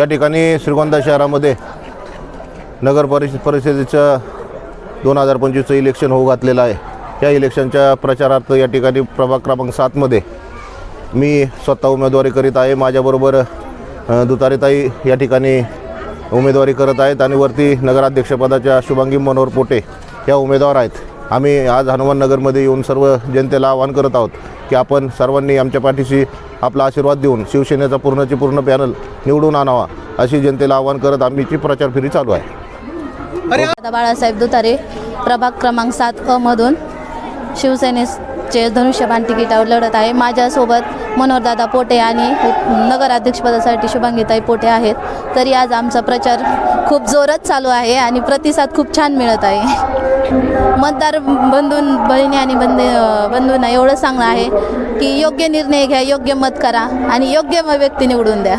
या ठिकाणी श्रीगोंदा शहरामध्ये नगर परिषद परिषदेचं दोन हजार पंचवीसचं इलेक्शन होऊ घातलेलं आहे. या इलेक्शनच्या प्रचारार्थ या ठिकाणी प्रभाग क्रमांक सातमध्ये मी स्वतः उमेदवारी करीत आहे. माझ्याबरोबर दुतारीताई या ठिकाणी उमेदवारी करत आहेत आणि वरती नगराध्यक्षपदाच्या शुभांगी मनोहर पोटे या उमेदवार आहेत. आम्ही आज हनुमाननगरमध्ये येऊन सर्व जनतेला आवाहन करत आहोत की आपण सर्वांनी आमच्या पाठीशी आपला आशीर्वाद देऊन शिवसेनेचा पूर्णची पूर्ण पॅनल निवडून आणावा अशी जनतेला आवाहन करत आमची प्रचार फेरी चालू आहे. दादा बाळासाहेब दुतारे प्रभाग क्रमांक सात अ मधून. शिवसेनेचे धनुष्यबाण तिकिटावर लढत आहे. माझ्यासोबत मनोहरदादा पोटे आणि नगराध्यक्षपदासाठी शुभांगीताई पोटे आहेत. तरी आज आमचा प्रचार खूप जोरात चालू आहे आणि प्रतिसाद खूप छान मिळत आहे. मतदार बंधून बहिणी आणि बंद बंधूंना एवढं सांगणं आहे की योग्य निर्णय घ्या योग्य मत करा आणि योग्य व्यक्ती निवडून द्या.